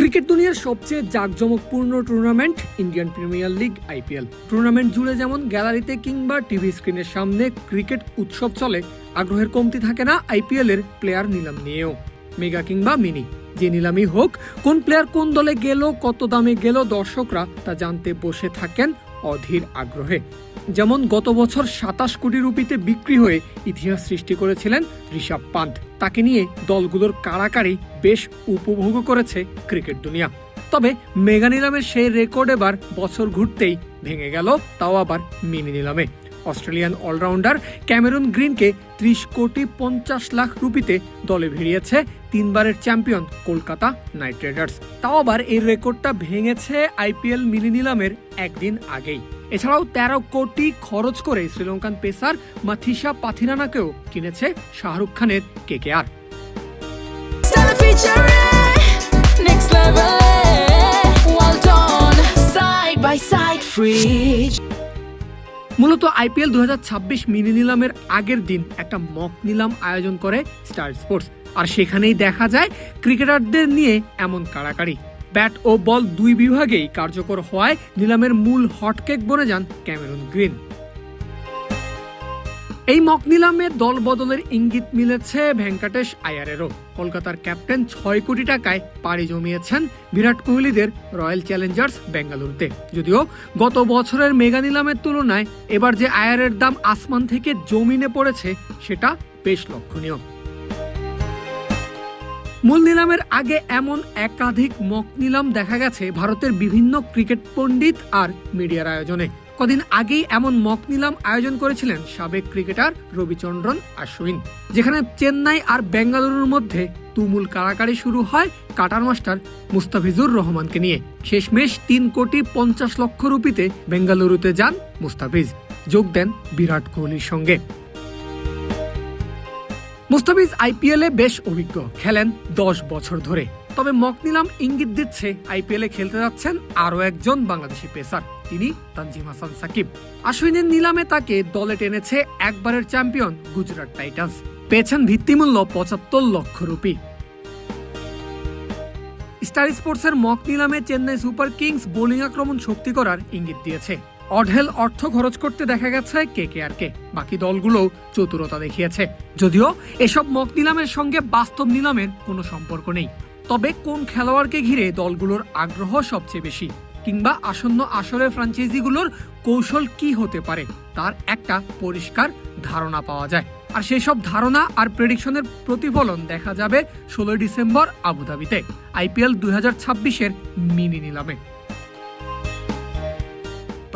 Cricket দুনিয়ার সবচেয়ে জাঁকজমকপূর্ণ tournament Indian premier league, IPL. Tournament জুড়ে যেমন গ্যালারিতে কিংবা টিভি স্ক্রিনের সামনে ক্রিকেট উৎসব চলে, আগ্রহের কমতি থাকে না আইপিএল এর প্লেয়ার নিলাম নিয়েও। মেগা কিংবা মিনি, যে নিলামই হোক, কোন প্লেয়ার কোন দলে গেল, কত দামে গেল দর্শকরা তা জানতে বসে থাকেন অধীর আগ্রহে। যেমন গত বছর সাতাশ কোটি রুপিতে বিক্রি হয়ে ইতিহাস সৃষ্টি করেছিলেন ঋষভ পান্ত। তাকে নিয়ে দলগুলোর কারাকারি বেশ উপভোগ করেছে ক্রিকেট দুনিয়া। তবে মেগা নিলামের সেই রেকর্ড এবার বছর ঘুরতেই ভেঙে গেল, তাও আবার মিনি নিলামে। অস্ট্রেলিয়ান অলরাউন্ডার ক্যামেরুন গ্রিনকে ত্রিশ কোটি পঞ্চাশ লাখ রুপিতে দলে ভিড়িয়েছে তিনবারের চ্যাম্পিয়ন কলকাতা নাইট রাইডার্স। তাও আবার এই রেকর্ডটা ভেঙেছে আইপিএল মিনি নিলামের একদিন আগেই। এছাড়াও তেরো কোটি খরচ করে শ্রীলঙ্কান পেসার মাথিসা পাথিরানাকেও কিনেছে শাহরুখ খানের কেকেআর. মূলত আইপিএল দু হাজার ছাব্বিশ মিনি নিলামের আগের দিন একটা মক নিলাম আয়োজন করে স্টার স্পোর্টস আর সেখানেই দেখা যায় ক্রিকেটারদের নিয়ে এমন কাড়াকাড়ি ব্যাট ও বল দুই বিভাগেই কার্যকর হওয়ায় নিলামের মূল হটকেক বনে যান ক্যামেরুন গ্রিন। এই মক নিলামে দল বদলের ইঙ্গিত মিলেছে ভেঙ্কটেশ আয়ারেরও। কলকাতার ক্যাপ্টেন ছয় কোটি টাকায় পাড়ি জমিয়েছেন বিরাট কোহলিদের রয়্যাল চ্যালেঞ্জার্স বেঙ্গালুরুতে। যদিও গত বছরের মেগা নিলামের তুলনায় এবার যে আয়ারের দাম আসমান থেকে জমিনে পড়েছে, সেটা বেশ লক্ষণীয়। মূল নিলামের আগে এমন একাধিক মক নিলাম দেখা গেছে ভারতের বিভিন্ন ক্রিকেট পণ্ডিত আর মিডিয়ার আয়োজনে। কদিন আগেই এমন মক নিলাম আয়োজন করেছিলেন সাবেক ক্রিকেটার রবিচন্দ্রন আশ্বিন, যেখানে চেন্নাই আর বেঙ্গালুরুর মধ্যে তুমুল কারাকারি শুরু হয় কাটার মাস্টার মুস্তাফিজুর রহমানকে নিয়ে। শেষমেশ তিন কোটি পঞ্চাশ লক্ষ রুপিতে বেঙ্গালুরুতে যান মুস্তাফিজ। যোগ দেন বিরাট কোহলির সঙ্গে। মুস্তাফিজ আইপিএলে বেশ অভিজ্ঞ, খেলেন দশ বছর ধরে। তবে মক নিলাম ইঙ্গিত দিচ্ছে, আইপিএলে খেলতে যাচ্ছেন আরও একজন বাংলাদেশি পেসার, তিনি তানজিম হাসান সাকিব। আশ্বিনের নিলামে তাকে দলে টেনেছে একবারের চ্যাম্পিয়ন গুজরাট টাইটান্স। পেয়েছেন ভিত্তিমূল্য পঁচাত্তর লক্ষ রুপি। স্টার স্পোর্টসের মক নিলামে চেন্নাই সুপার কিংস বোলিং আক্রমণ শক্তি করার ইঙ্গিত দিয়েছে। অঢেল অর্থ খরচ করতে দেখা গেছে কে কে আর কে বাকি দলগুলোও চতুরতা দেখিয়েছে। যদিও এসব মক নিলামের সঙ্গে বাস্তব নিলামের কোনো সম্পর্ক নেই। তবে কোন খেলোয়াড়কে ঘিরে দলগুলোর আগ্রহ সবচেয়ে বেশি? কিংবা আসন্ন আসরের ফ্রাঞ্চাইজিগুলোর কৌশল কি হতে পারে? তার একটা পরিষ্কার ধারণা পাওয়া যায়। আর সেই সব ধারণা আর প্রেডিকশনের প্রতিফলন দেখা যাবে ষোলোই ডিসেম্বর আবুধাবিতে, আইপিএল দুই হাজার ছাব্বিশের মিনি নিলামে।